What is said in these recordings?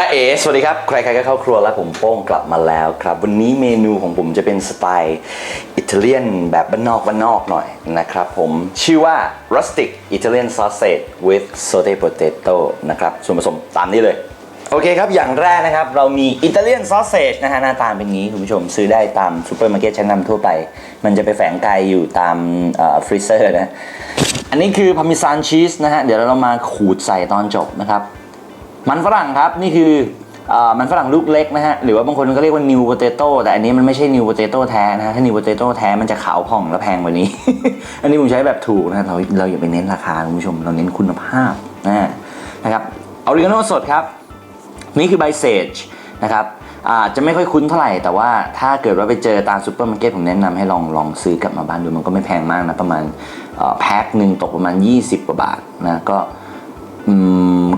จ้าเอ๋สวัสดีครับ ใครๆก็เข้าครัวแล้วผมโป้งกลับมาแล้วครับ วันนี้เมนูของผมจะเป็นสไตล์อิตาเลียนแบบบ้านนอกบ้านนอกหน่อยนะครับผมชื่อว่า rustic Italian sausage with saute potato นะครับส่วนผสมตามนี้เลย โอเคครับ อย่างแรกนะครับ เรามีอิตาเลียนซอสเซจนะฮะหน้าตาเป็นงนี้ คุณผู้ชมซื้อได้ตามซูเปอร์มาร์เก็ตชั้นนำทั่วไป มันจะไปแฝงกายอยู่ตามฟรีเซอร์นะ อันนี้คือพาร์เมซานชีสนะฮะเดี๋ยวเรามาขูดใส่ตอนจบนะครับ มันฝรั่งครับนี่คืออมันฝรั่งลูกเล็กนะฮะ หรือว่าบางคนก็เรียกว่า new potato แต่อันนี้มันไม่ใช่ new potato แท้นะฮะ ถ้า new potato แท้มันจะขาวผ่องและแพงกว่านี้ อันนี้ผมใช้แบบถูกนะเราเราอย่าไปเน้นราคาคุณผู้ชมเราเน้นคุณภาพนะนะครับออริกาโนสดครับ นี่คือใบเซจนะครับอาจจะไม่ค่อยคุ้นเท่าไหร่แต่ว่าถ้าเกิดว่าไปเจอตามซูเปอร์มาร์เก็ตผมแนะนำให้ลองลองซื้อกลับมาบ้านดูมันก็ไม่แพงมากนะประมาณแพ็คหนึ่งตกประมาณ 20 กว่าบาทนะก็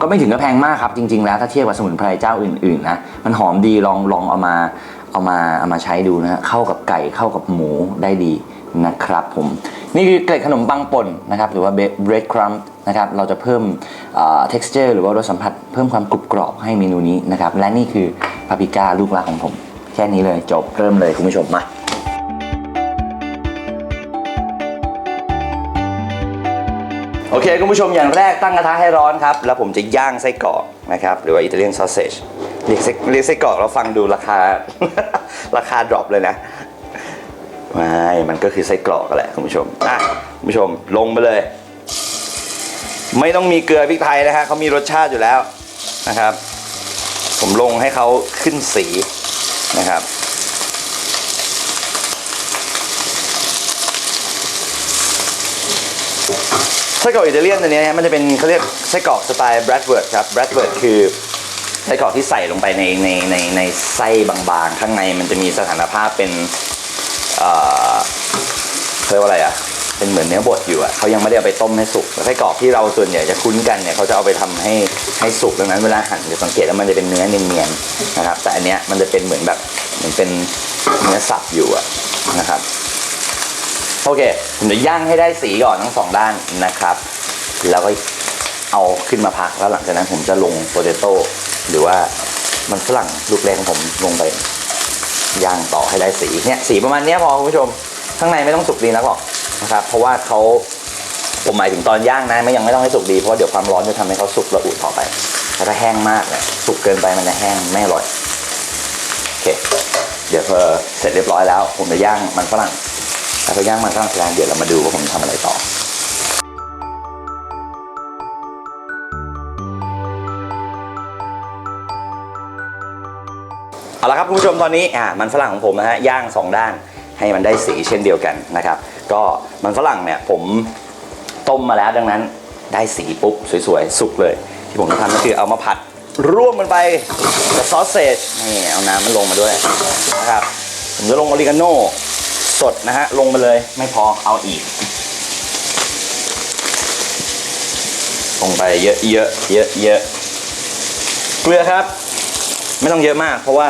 ก็ไม่ถึงกับแพงมากครับจริง ๆ แล้วถ้าเทียบกับสมุนไพรเจ้าอื่นๆนะมันหอมดีลองลองเอามาเอามาเอามาใช้ดูนะเข้ากับไก่เข้ากับหมูได้ดีนะครับผมนี่คือเกล็ดขนมปังป่นนะครับหรือว่า bread crumb นะครับเราจะเพิ่ม texture หรือว่ารสสัมผัสเพิ่มความกรุบกรอบให้เมนูนี้นะครับและนี่คือปาปริก้าลูกรักของผม แค่นี้เลยจบเริ่มเลยคุณผู้ชมมา โอเคคุณผู้ชมอย่างแรกตั้งกระทะให้ร้อนครับ แล้วผมจะย่างไส้กรอกนะครับ หรือว่าอิตาเลียนซอสเซจเรียกไส้เรียกไส้กรอกเราฟังดูราคา ราคาดรอปเลยนะไม่มันก็คือไส้กรอกแหละคุณผู้ชมอะคุณผู้ชมลงไปเลย ไม่ต้องมีเกลือพริกไทยนะฮะเขามีรสชาติอยู่แล้วนะครับ ผมลงให้เขาขึ้นสีนะครับ ไส้กรอกอิตาเลียนตัวนี้ยมันจะเป็นเขาเรียกไส้กรอกสไตล์แบรดเวิร์ดครับแบรดเวิร์ดคือไส้กรอกที่ใส่ลงไปในในในในไส้บางๆ ข้างในมันจะมีสถานภาพเป็นเอ่อเขาเรียกว่าอะไรอะเป็นเหมือนเนื้อบดอยู่อะเขายังไม่ได้เอาไปต้มให้สุกไส้กรอกที่เราส่วนใหญ่จะคุ้นกันเนี่ยเขาจะเอาไปทำให้ให้สุกดังนั้นเวลาหั่นจะสังเกตว่ามันจะเป็นเนื้อเนียนๆนะครับ แต่อันเนี้ยมันจะเป็นเหมือนแบบเหมือนเป็นเนื้อสับอยู่อะนะครับ โอเค ผมจะย่างให้ได้สีก่อนทั้งสองด้านนะครับ แล้วก็เอาขึ้นมาพักแล้วหลังจากนั้นผมจะลงโปเตโต้หรือว่ามันฝรั่งลูกเล็กของผมลงไปย่างต่อให้ได้สีเนี่ยสีประมาณเนี้ยพอคุณผู้ชม ข้างในไม่ต้องสุกดีนักหรอกนะครับ เพราะว่าเขาผมหมายถึงตอนย่างนะไม่ยังไม่ต้องให้สุกดีเพราะว่าเดี๋ยวความร้อนจะทำให้เขาสุกระอุต่อไปแล้วถ้าแห้งมากเนี่ยสุกเกินไปมันจะแห้งไม่อร่อยโอเคเดี๋ยวพอเสร็จเรียบร้อยแล้ว ผมจะย่างมันฝรั่ง แล้วก็ย่างมันฝรั่งเสร็แล้วเดี๋ยวเรามาดูว่าผมทำอะไรต่อเอาละครับคุณผู้ชมตอนนี้อ่ามันฝรั่งของผมนะฮะย่างสองด้านให้มันได้สีเช่นเดียวกันนะครับ ก็มันฝรั่งเนี่ยผมต้มมาแล้วดังนั้นได้สีปุ๊บสวยๆ สุกเลย ที่ผมต้องทำก็คือเอามาผัดร่วมกันไปกับซอสเซจนี่เอาน้ำมันลงมาด้วยนะครับผมจะลงออริกาโน สดนะฮะ ลงไปเลยไม่พอเอาอีก ลงไปเยอะเยอะเยอะเยอะเกลือครับ ไม่ต้องเยอะมาก เพราะว่า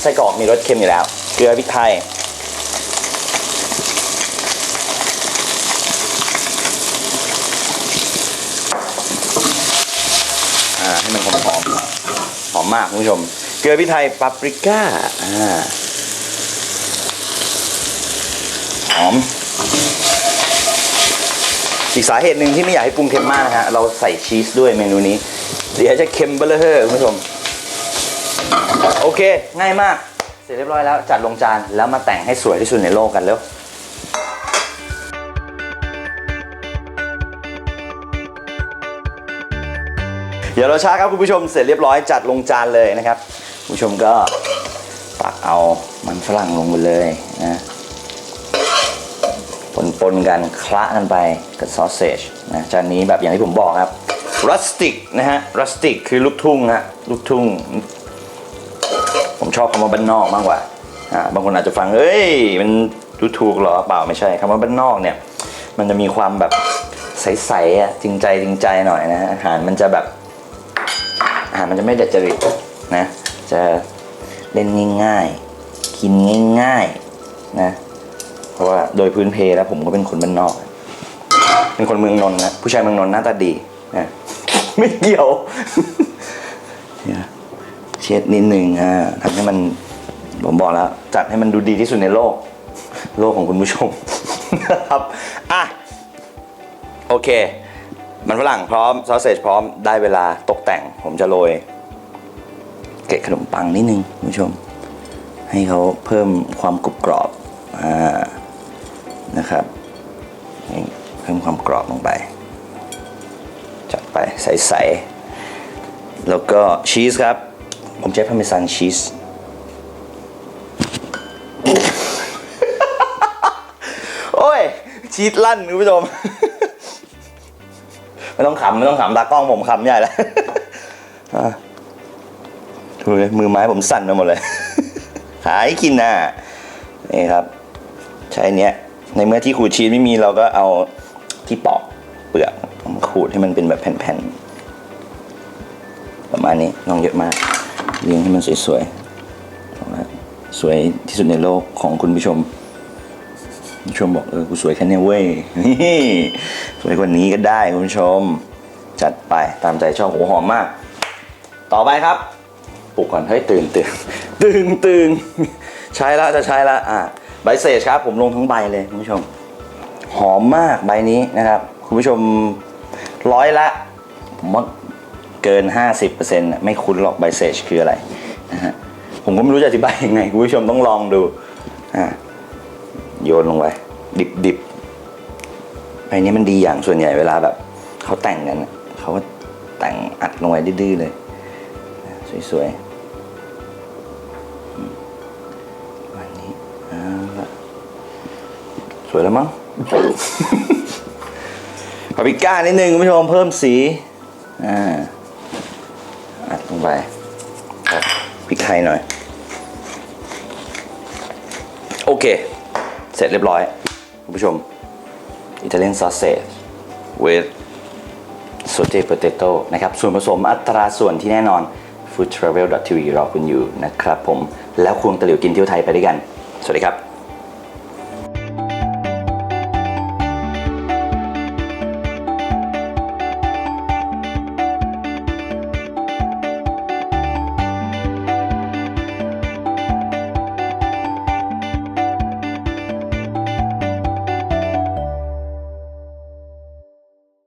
ไส้กรอกมีรสเค็มอยู่แล้ว เกลือพริกไทยอ่าให้มันหอมหอมหอมมากคุณผู้ชม เกลือพริกไทยปาปริก้าอ่า หอม อีกสาเหตุหนึ่งที่ไม่อยากให้ปรุงเค็มมากนะฮะ เราใส่ชีสด้วยเมนูนี้ เดี๋ยวจะเค็มเบลอเฮ้อคุณผู้ชม โอเค ง่ายมาก เสร็จเรียบร้อยแล้ว จัดลงจานแล้วมาแต่งให้สวยที่สุดในโลกกันเร็วเดี๋ยวเราช้าครับคุณผู้ชมเสร็จเรียบร้อยจัดลงจานเลยนะครับคุณผู้ชมก็ตักเอามันฝรั่งลงไปเลยนะ ปนกันคละกันไปกับซอสเซจนะจานนี้แบบอย่างที่ผมบอกครับรัสติกนะฮะรัสติกคือลูกทุ่งฮะลูกทุ่ง ผมชอบคำว่าบ้านนอกมากกว่าอ่าบางคนอาจจะฟังเอ้ยมันดูถูกเหรอเปล่าไม่ใช่คำว่าบ้านนอกเนี่ย มันจะมีความแบบใสๆอะจริงใจจริงใจหน่อยนะฮะอาหารมันจะแบบอาหารมันจะไม่เด็ดจริตนะจะเล่นง่ายๆ กินง่ายๆนะ เพราะว่าโดยพื้นเพแล้วผมก็เป็นคนบ้านนอก เป็นคนเมืองนนท์นะผู้ชายเมืองนนท์หน้าตาดีนะไม่เกี่ยวเช็ดนิดนึงอ่าทำให้มันผมบอกแล้ว จัดให้มันดูดีที่สุดในโลก โลกของคุณผู้ชมนะครับอะโอเค มันฝรั่งพร้อมซอสเซจพร้อมได้เวลาตกแต่ง ผมจะโรยเกล็ดขนมปังนิดนึงคุณผู้ชม ให้เขาเพิ่มความกรุบกรอบอ่า นะครับเพิ่มความกรอบลงไป จัดไปใสๆ แล้วก็ชีสครับ ผมใช้พาเมซานชีสโอ้ย ชีสลั่นคุณผู้ชม ไม่ต้องขำไม่ต้องขำตากล้องผมขำใหญ่แล้วอะดูเลยมือไม้ผมสั่นไปหมดเลย หายกินน่ะนี่ครับ ใช้เนี้ย ในเมื่อที่ขูดชีสไม่มีเราก็เอาที่ปอกเปลือกมาขูดให้มันเป็นแบบแผ่นๆ ประมาณนี้น้องเยอะมากเรียงให้มันสวยๆเอาละสวยที่สุดในโลกของคุณผู้ชมคุณผู้ชมบอกเออกูสวยแค่นี้เว้ยนี่สวยกว่านี้ก็ได้คุณผู้ชม จัดไปตามใจชอบโหหอมมาก ต่อไปครับปลุกก่อนเฮ้ยตื่นตื่นตื่นตื่นใช้ละจะใช้ละอะ ใบเศษครับ ผมลงทั้งใบเลยคุณผู้ชม หอมมากใบนี้นะครับ คุณผู้ชมร้อยละ ผมว่าเกิน 50%น่ะไม่คุ้นหรอกใบเซจคืออะไรนะฮะผมก็ไม่รู้จะอธิบายยังไงคุณผู้ชมต้องลองดูอะโยนลงไปดิบดิบใบนี้มันดีอย่างส่วนใหญ่เวลาแบบเขาแต่งกันเขาก็แต่งอัดลงไปดื้อเลย สวยๆ สวยแล้วมั้ง ปาปริก้านิดนึงคุณผู้ชมเพิ่มสี อ่า อัดลงไปครับพริกไทยหน่อย โอเค เสร็จเรียบร้อย คุณผู้ชมอิตาเลียนซอสเซจ with saute potato นะครับ ส่วนผสมอัตราส่วนที่แน่นอน foodtravel.tv รอคุณอยู่นะครับผม แล้วควงตะหลิวกินเที่ยวไทยไปด้วยกัน สวัสดีครับ